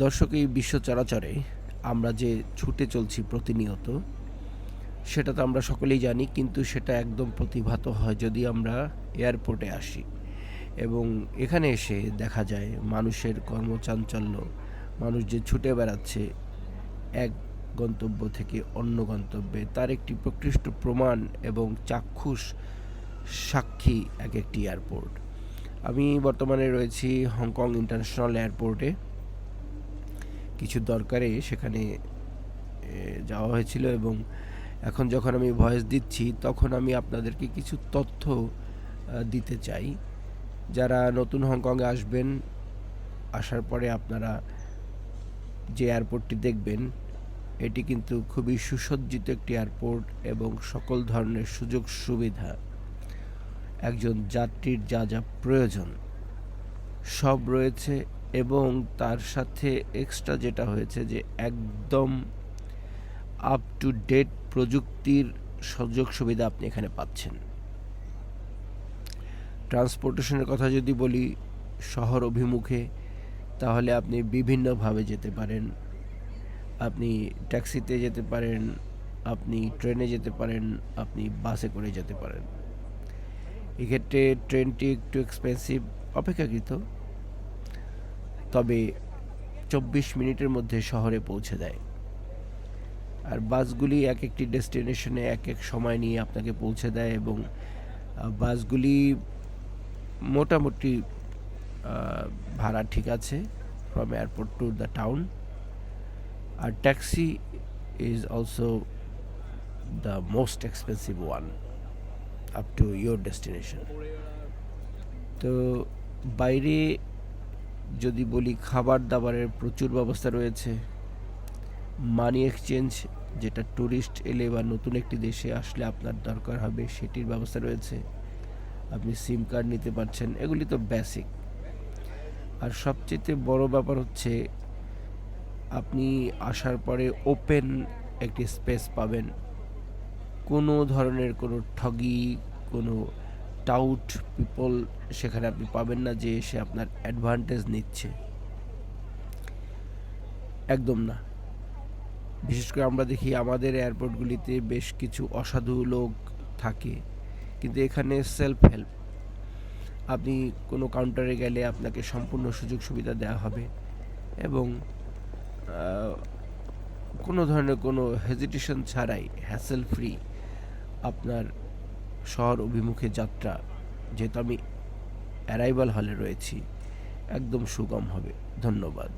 দর্শক, এই বিশ্ব চরাচরে আমরা যে ছুটে চলছি প্রতিনিয়ত, সেটা তো আমরা সকলেই জানি, কিন্তু সেটা একদম প্রতিভাত হয় যদি আমরা এয়ারপোর্টে আসি। এবং এখানে এসে দেখা যায় মানুষের কর্মচাঞ্চল্য, মানুষ যে ছুটে বেড়াচ্ছে এক গন্তব্য থেকে অন্য গন্তব্যে, তার একটি প্রকৃষ্ট প্রমাণ এবং চাক্ষুষ সাক্ষী এক একটি এয়ারপোর্ট। আমি বর্তমানে রয়েছি হংকং ইন্টারন্যাশনাল এয়ারপোর্টে। কিছু দরকারে সেখানে যাওয়া হয়েছিল এবং এখন যখন আমি ভয়েস দিচ্ছি তখন আমি আপনাদেরকে কিছু তথ্য দিতে চাই। যারা নতুন হংকংয়ে আসবেন, আসার পরে আপনারা যে এয়ারপোর্টটি দেখবেন, এটি কিন্তু খুবই সুসজ্জিত একটি এয়ারপোর্ট এবং সকল ধরনের সুযোগ সুবিধা। একজন যাত্রীর যা যা প্রয়োজন, সব রয়েছে। এবং তার সাথে এক্সট্রা যেটা হয়েছে যে একদম আপ টু ডেট প্রযুক্তির সুযোগ সুবিধা আপনি এখানে পাচ্ছেন। ট্রান্সপোর্টেশনের কথা যদি বলি শহর অভিমুখে, তাহলে আপনি বিভিন্নভাবে যেতে পারেন। আপনি ট্যাক্সিতে যেতে পারেন, আপনি ট্রেনে যেতে পারেন, আপনি বাসে করে যেতে পারেন। এক্ষেত্রে ট্রেনটি একটু এক্সপেন্সিভ অপেক্ষাকৃত। তবে চব্বিশ মিনিটের মধ্যে শহরে পৌঁছে দেয়। আর বাসগুলি এক একটি ডেস্টিনেশনে এক এক সময় নিয়ে আপনাকে পৌঁছে দেয় এবং বাসগুলি মোটামুটি ভাড়া ঠিক আছে from airport to the town R taxi is also the most expensive one up to your destination তো বাইরে যদি বলি খাবার দাবারের প্রচুর ব্যবস্থা রয়েছে। মানি এক্সচেঞ্জ, যেটা ট্যুরিস্ট এলে বা নতুন একটি দেশে আসলে আপনার দরকার হবে, সেটির ব্যবস্থা রয়েছে। আপনি সিম কার্ড নিতে পারছেন, এগুলি তো বেসিক আর সবচেয়ে বড় ব্যাপার হচ্ছে, আপনি আসার পরে ওপেন একটি স্পেস পাবেন। কোনো ধরনের কোনো ঠগি, কোনো টাউট পিপল সেখানে আপনি পাবেন না যে সে আপনার অ্যাডভান্টেজ নিচ্ছে। একদম না। বিশেষ করে আমরা দেখি আমাদের এয়ারপোর্টগুলিতে বেশ কিছু অসাধু লোক থাকে, কিন্তু এখানে সেলফ হেল্প আপনি কোনো কাউন্টারে গেলে আপনাকে সম্পূর্ণ সুযোগ সুবিধা দেওয়া হবে এবং কোনো ধরনের কোনো হেজিটেশন ছাড়াই হ্যাসেল ফ্রি আপনার শহর অভিমুখে যাত্রা যেহেতু আমি অ্যারাইভাল হলে রয়েছি একদম সুগম হবে। ধন্যবাদ।